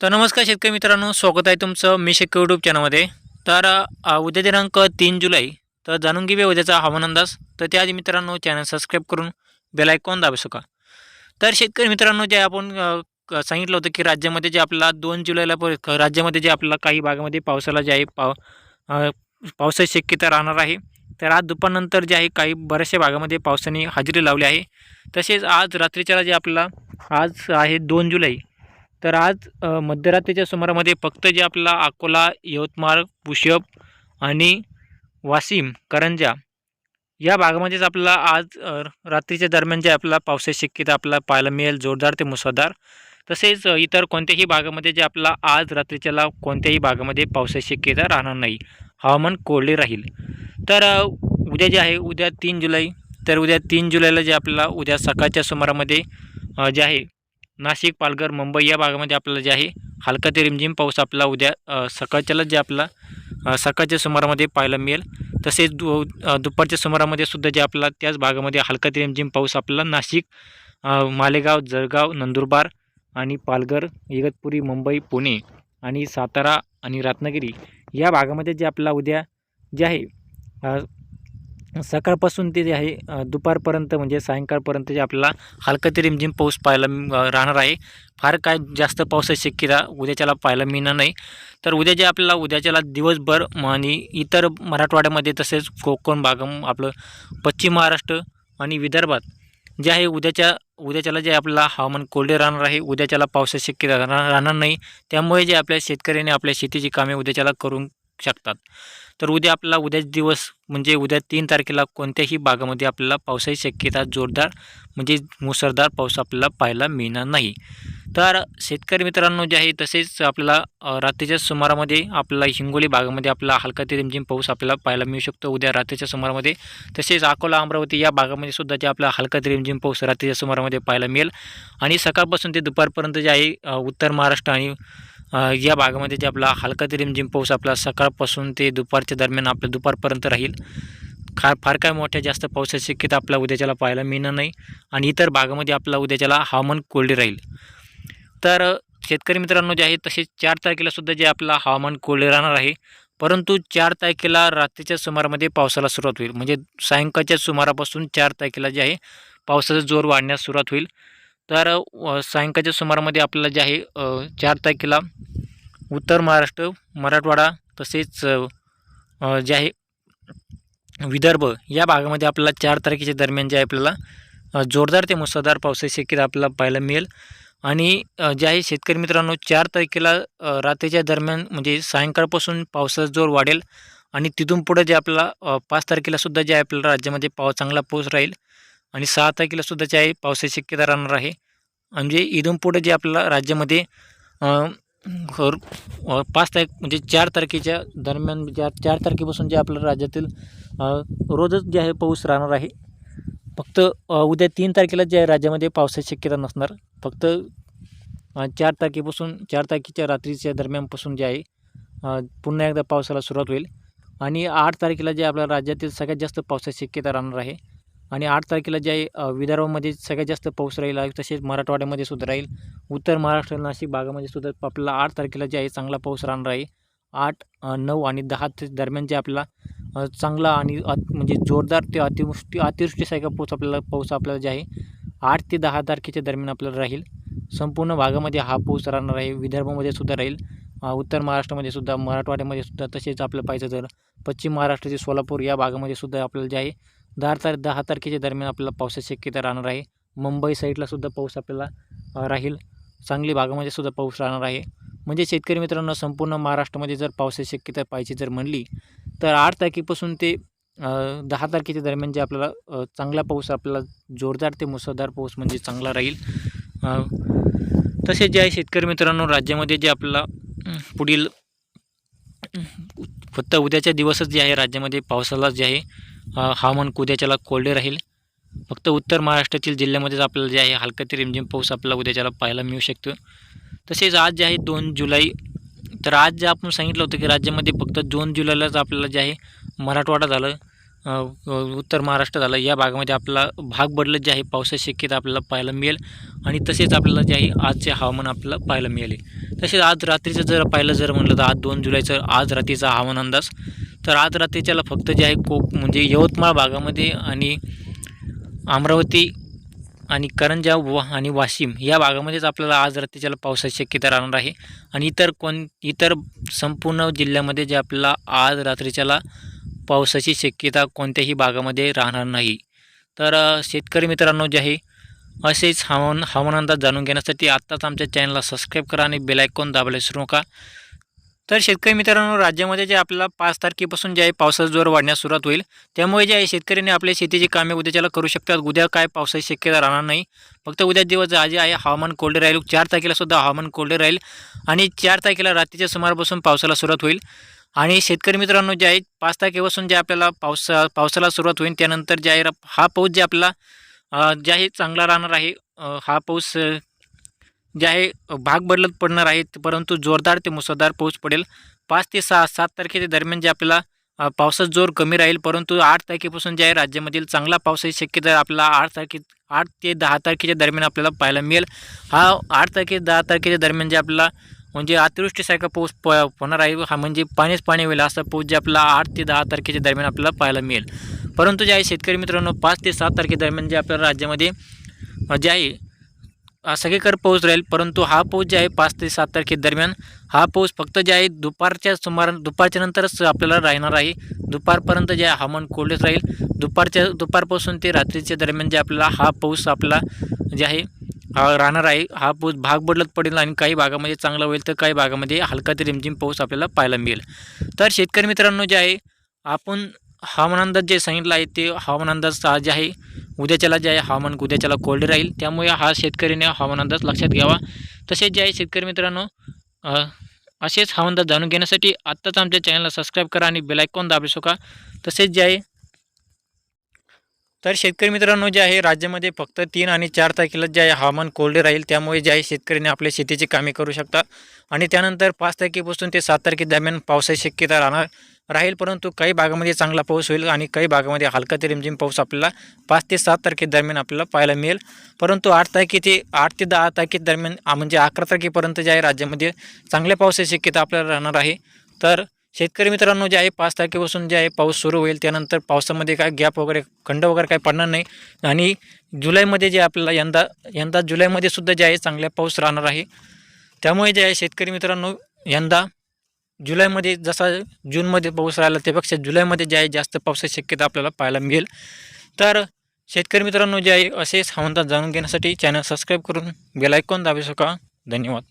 तर नमस्कार शेतकरी मित्रांनो स्वागत आहे तुमचं मी शेतकरी यूट्यूब चॅनलमध्ये तर उद्या दिनांक तीन जुलै तर जाणून घेऊया उद्याचा हवामान अंदाज. तर त्याआधी मित्रांनो चॅनल सबस्क्राईब करून बेल आयकॉन दाबू शका तर शेतकरी मित्रांनो जे आपण क- सांगितलं होतं की राज्यामध्ये जे आपला दोन जुलैला प- राज्यामध्ये जे आपला काही भागामध्ये पावसाला जे आहे पाव पावसाची शक्यता राहणार आहे. तर आज दुपारनंतर जे आहे काही बऱ्याचशा भागामध्ये पावसाने हजेरी लावली आहे. तसेच आज रात्रीच्याला जे आपला आज आहे दोन जुलै तर आज मध्यरात्रीच्या सुमारामध्ये फक्त जे आपला अकोला यवतमाळ पुषप आणि वाशिम करंजा या भागामध्येच आपला आज रात्रीच्या दरम्यान जे आपला पावसाची शक्यता आपल्याला पाहायला मिळेल जोरदार ते मुसळधार. तसेच इतर कोणत्याही भागामध्ये जे आपला आज रात्रीच्याला कोणत्याही भागामध्ये पावसाची शक्यता राहणार नाही. हवामान कोरडे राहील. तर उद्या जे आहे उद्या तीन जुलै तर उद्या तीन जुलैला जे आपल्याला उद्या सकाळच्या सुमारामध्ये जे आहे नाशिक पालघर मुंबई या भागामध्ये आपल्याला जे आहे हलका ते रिमझिम पाऊस आपला उद्या सकाळच्यालाच सकाळच्याला जे आपला सकाळच्या सुमारामध्ये पाहायला मिळेल. तसेच दु दुपारच्या सुमारामध्ये सुद्धा जे आपला त्याच भागामध्ये हलका ते रिमझिम पाऊस आपल्याला नाशिक मालेगाव जळगाव नंदुरबार आणि पालघर इगतपुरी मुंबई पुणे आणि सातारा आणि रत्नागिरी या भागामध्ये जे आपला उद्या जे आहे सकाळपासून ते जे आहे दुपारपर्यंत म्हणजे सायंकाळपर्यंत जे आपल्याला हलका ते रिमझिम पाऊस पाहायला राहणार आहे. फार काय जास्त पावसाची शक्यता उद्याच्याला पाहायला मिळणार नाही. तर उद्या जे आपल्याला उद्याच्याला दिवसभर आणि इतर मराठवाड्यामध्ये तसेच कोकण भागम आपलं पश्चिम महाराष्ट्र आणि विदर्भात जे आहे उद्याच्या उद्याच्याला जे आपल्याला हवामान कोरडे राहणार आहे उद्याच्याला पावसाची शक्यता राहणार राहणार नाही. त्यामुळे जे आपल्या शेतकऱ्यांनी आपल्या शेतीची कामे उद्याच्याला करून शकतात. तर उद्या आपल्याला उद्याच दिवस म्हणजे उद्या तीन तारखेला कोणत्याही भागामध्ये आपल्याला पावसाची शक्यता जोरदार म्हणजे मुसळधार पाऊस आपल्याला पाहायला मिळणार नाही. तर शेतकरी मित्रांनो जे आहे तसेच आपल्याला रात्रीच्या सुमारामध्ये आपल्याला हिंगोली भागामध्ये आपला हलका ते रिमझिम पाऊस आपल्याला पाहायला मिळू शकतो. उद्या रात्रीच्या सुमारामध्ये तसेच अकोला अमरावती या भागामध्ये सुद्धा जे आपला हलका ते रिमझिम पाऊस रात्रीच्या सुमारामध्ये पाहायला मिळेल. आणि सकाळपासून ते दुपारपर्यंत जे आहे उत्तर महाराष्ट्र आणि या भागामध्ये जे आपला हलका ते रिमझिम पाऊस आपला सकाळपासून ते दुपारच्या दरम्यान आपल्या दुपारपर्यंत राहील. खा फार काय मोठ्या जास्त पावसाची शक्यता आपल्या उद्याच्याला पाहायला मिळणार नाही आणि इतर भागामध्ये आपला उद्याच्याला हवामान कोरडे राहील. तर शेतकरी मित्रांनो जे आहे तसेच चार तारखेला सुद्धा जे आपला हवामान कोरडे राहणार आहे. परंतु चार तारखेला रात्रीच्या सुमारामध्ये पावसाला सुरुवात होईल. म्हणजे सायंकाळच्या सुमारापासून चार तारखेला जे आहे पावसाचा जोर वाढण्यास सुरुवात होईल. तर सायंकाळच्या सुमारामध्ये आपल्याला जे आहे चार तारखेला उत्तर महाराष्ट्र मराठवाडा तसेच जे आहे विदर्भ या भागामध्ये आपल्याला चार तारखेच्या दरम्यान जे आहे आपल्याला जोरदार ते मुसळधार पावसाची शक्यता आपल्याला पाहायला मिळेल. आणि जे आहे शेतकरी मित्रांनो चार तारखेला रात्रीच्या दरम्यान म्हणजे सायंकाळपासून पावसाचा जोर वाढेल आणि तिथून पुढं जे आपल्याला पाच तारखेलासुद्धा जे आहे आपल्याला राज्यामध्ये पाव चांगला पाऊस राहील आणि सहा तारखेलासुद्धा जे आहे पावसाची शक्यता राहणार आहे. म्हणजे इथून पुढं जे आपल्याला राज्यामध्ये पाच तारीख म्हणजे चार तारखेच्या दरम्यान चार चार तारखेपासून जे आपल्या राज्यातील रोजच जे आहे पाऊस राहणार आहे. फक्त उद्या तीन तारखेला जे आहे राज्यामध्ये पावसाची शक्यता नसणार. फक्त चार तारखेपासून चार तारखेच्या रात्रीच्या दरम्यानपासून जे आहे पुन्हा एकदा पावसाला सुरुवात होईल. आणि आठ तारखेला जे आपल्या राज्यातील सगळ्यात जास्त पावसाची शक्यता राहणार आहे. आणि आठ तारखेला जे आहे विदर्भामध्ये सगळ्यात जास्त पाऊस राहील तसेच मराठवाड्यामध्ये सुद्धा राहील. उत्तर महाराष्ट्र नाशिक भागामध्ये सुद्धा आपल्याला आठ तारखेला जे आहे चांगला पाऊस राहणार आहे. आठ नऊ आणि दहा ते दरम्यान जे आपला चांगला आणि म्हणजे जोरदार ते अतिवृष्टी अतिवृष्टीसारखा पाऊस आपल्याला पाऊस आपल्याला जे आहे आठ ते दहा तारखेच्या दरम्यान आपल्याला राहील. संपूर्ण भागामध्ये हा पाऊस राहणार आहे. विदर्भामध्ये सुद्धा राहील. उत्तर महाराष्ट्रामध्ये सुद्धा मराठवाड्यामध्ये सुद्धा तसेच आपलं पाहिजे तर पश्चिम महाराष्ट्राचे सोलापूर या भागामध्ये सुद्धा आपल्याला जे आहे दहा तार दहा तारखेच्या दरम्यान आपल्याला पावसाची शक्यता राहणार आहे. मुंबई साईडलासुद्धा पाऊस आपल्याला राहील. सांगली भागामध्ये सुद्धा पाऊस राहणार आहे. म्हणजे शेतकरी मित्रांनो संपूर्ण महाराष्ट्रामध्ये जर पावसाची शक्यता पाहिजे जर म्हणली तर आठ तारखेपासून ते दहा तारखेच्या दरम्यान जे आपल्याला चांगला पाऊस आपल्याला जोरदार ते मुसळधार पाऊस म्हणजे चांगला राहील. तसेच जे आहे शेतकरी मित्रांनो राज्यामध्ये जे आपल्याला पुढील फक्त उद्याच्या दिवसच जे आहे राज्यामध्ये पावसाला जे आहे हवामान उद्याच्याला कोरडे राहील. फक्त उत्तर महाराष्ट्रातील जिल्ह्यामध्येच आपल्याला जे आहे हलका ते रिमझिम पाऊस आपल्याला उद्याच्याला पाहायला मिळू शकतो. तसेच आज जे आहे दोन जुलै तर आज जे आपण सांगितलं होतं की राज्यामध्ये फक्त दोन जुलैलाच आपल्याला जे आहे मराठवाडा झालं उत्तर महाराष्ट्र झालं या भागामध्ये आपला भाग बदलत जे आहे पावसाची शक्यता आपल्याला पाहायला मिळेल. आणि तसेच आपल्याला जे आहे आजचे हवामान आपल्याला पाहायला मिळेल. तसेच आज रात्रीचं जर पाहिलं जर म्हटलं तर आज दोन जुलैचं आज रात्रीचा हवामान अंदाज तर आज रात्रीच्याला फक्त जे आहे कोक म्हणजे यवतमाळ भागामध्ये आणि अमरावती आणि करंजा व आणि वाशिम या भागामध्येच आपल्याला आज रात्रीच्याला पावसाची शक्यता राहणार आहे. आणि इतर कोण इतर संपूर्ण जिल्ह्यामध्ये जे आपल्याला आज रात्रीच्याला पावसाची शक्यता कोणत्याही भागामध्ये राहणार नाही. तर शेतकरी मित्रांनो जे आहे असेच हवामान हवामान अंदाज जाणून घेण्यासाठी आत्ताच आमच्या चॅनलला सबस्क्राईब करा आणि बेलायकॉन दाबायला विसरू नका. तर शेतकरी मित्रांनो राज्यामध्ये जे आपल्याला पाच तारखेपासून जे आहे पावसाचा जोर वाढण्यास सुरुवात होईल त्यामुळे जे आहे शेतकऱ्यांनी आपल्या शेतीची कामे उद्याच्याला करू शकतात उद्या काय पावसाची शक्यता राहणार नाही. फक्त उद्या दिवस आज आहे हवामान कोरडे राहील चार तारखेला सुद्धा हवामान कोरडे राहील आणि चार तारखेला रात्रीच्या सुमारापासून पावसाला सुरुवात होईल. आणि शेतकरी मित्रांनो जे आहे पाच तारखेपासून जे आपल्याला पावसा पावसाला सुरुवात होईल त्यानंतर जे आहे हा पाऊस जे आपला जे आहे चांगला राहणार आहे हा पाऊस जे आहे भाग बदलत पडणार आहे परंतु जोरदार ते मुसळधार पाऊस पडेल. पाच ते सहा सात तारखेच्या दरम्यान जे आपल्याला पावसाचा जोर कमी राहील परंतु आठ तारखेपासून जे आहे राज्यामधील चांगला पावसाची शक्यता आपल्याला आठ तारखे आठ ते दहा तारखेच्या दरम्यान आपल्याला पाहायला मिळेल. हा आठ तारखे दहा तारखेच्या दरम्यान जे आपल्याला म्हणजे अतिवृष्टीसारखा पाऊस प होणार आहे हा म्हणजे पाणीच पाणी होईल असा पाऊस जे आपला आठ ते दहा तारखेच्या दरम्यान आपल्याला पाहायला मिळेल. परंतु जे आहे शेतकरी मित्रांनो पाच ते सात तारखेदरम्यान जे आपल्या राज्यामध्ये जे आहे सगळीकडे पाऊस राहील परंतु हा पाऊस जे आहे पाच ते सात तारखेदरम्यान हा पाऊस फक्त जे आहे दुपारच्या सुमार दुपारच्या नंतरच आपल्याला राहणार आहे. दुपारपर्यंत जे आहे हवामान कोरडेच राहील. दुपारच्या दुपारपासून ते रात्रीच्या दरम्यान जे आपल्याला हा पाऊस आपला जे आहे राहणार आहे. हा पाऊस भाग बदलत पडेल आणि काही भागामध्ये चांगला होईल तर काही भागामध्ये हलका ते रिमझिम पाऊस आपल्याला पाहायला मिळेल. तर शेतकरी मित्रांनो जे आहे आपण हवामान अंदाज जे सांगितलं आहे ते हवामान अंदाज जे आहे. उद्याच्याला जे आहे हवामान उद्याच्याला कोल्ड राहील. त्यामुळे हा शेतकरीने हवामान अंदाज लक्षात घ्यावा. तसेच जे आहे शेतकरी मित्रांनो असेच हवामान अंदाज जाणून घेण्यासाठी आत्ताच आमच्या चॅनलला सबस्क्राईब करा आणि बेलायकॉन दाबू शका तसेच जे आहे तर शेतकरी मित्रांनो जे आहे राज्यामध्ये फक्त तीन आणि चार तारखेला जे आहे हवामान कोरडे राहील. त्यामुळे जे आहे शेतकऱ्यांनी आपल्या शेतीची कामे करू शकता. आणि त्यानंतर पाच तारखेपासून ते सात तारखे दरम्यान पावसाची शक्यता राहणार. राहील परंतु काही भागामध्ये चांगला पाऊस होईल आणि काही भागामध्ये हलका ते रिमझिम पाऊस आपल्याला पाच ते सात तारखेदरम्यान आपल्याला पाहायला मिळेल. परंतु आठ तारखे ते आठ ते दहा तारखेदरम्यान म्हणजे अकरा तारखेपर्यंत जे आहे राज्यामध्ये चांगल्या पावसाची शक्यता आपल्याला राहणार आहे. तर शेतकरी मित्रांनो जे आहे पाच तारखेपासून जे आहे पाऊस सुरू होईल त्यानंतर पावसामध्ये काय गॅप वगैरे खंड वगैरे काय पडणार नाही. आणि जुलैमध्ये जे आपल्याला यंदा यंदा जुलैमध्ये सुद्धा जे आहे चांगल्या पाऊस राहणार आहे. त्यामुळे जे आहे शेतकरी मित्रांनो यंदा जुलैमध्ये जसा जूनमध्ये पाऊस राहिला त्यापेक्षा जुलैमध्ये जे आहे जास्त पावसाची शक्यता आपल्याला पाहायला मिळेल. तर शेतकरी मित्रांनो जे आहे असेच हवामान जाणून घेण्यासाठी चॅनल सबस्क्राईब करून बेलायकॉन दाबू शका धन्यवाद.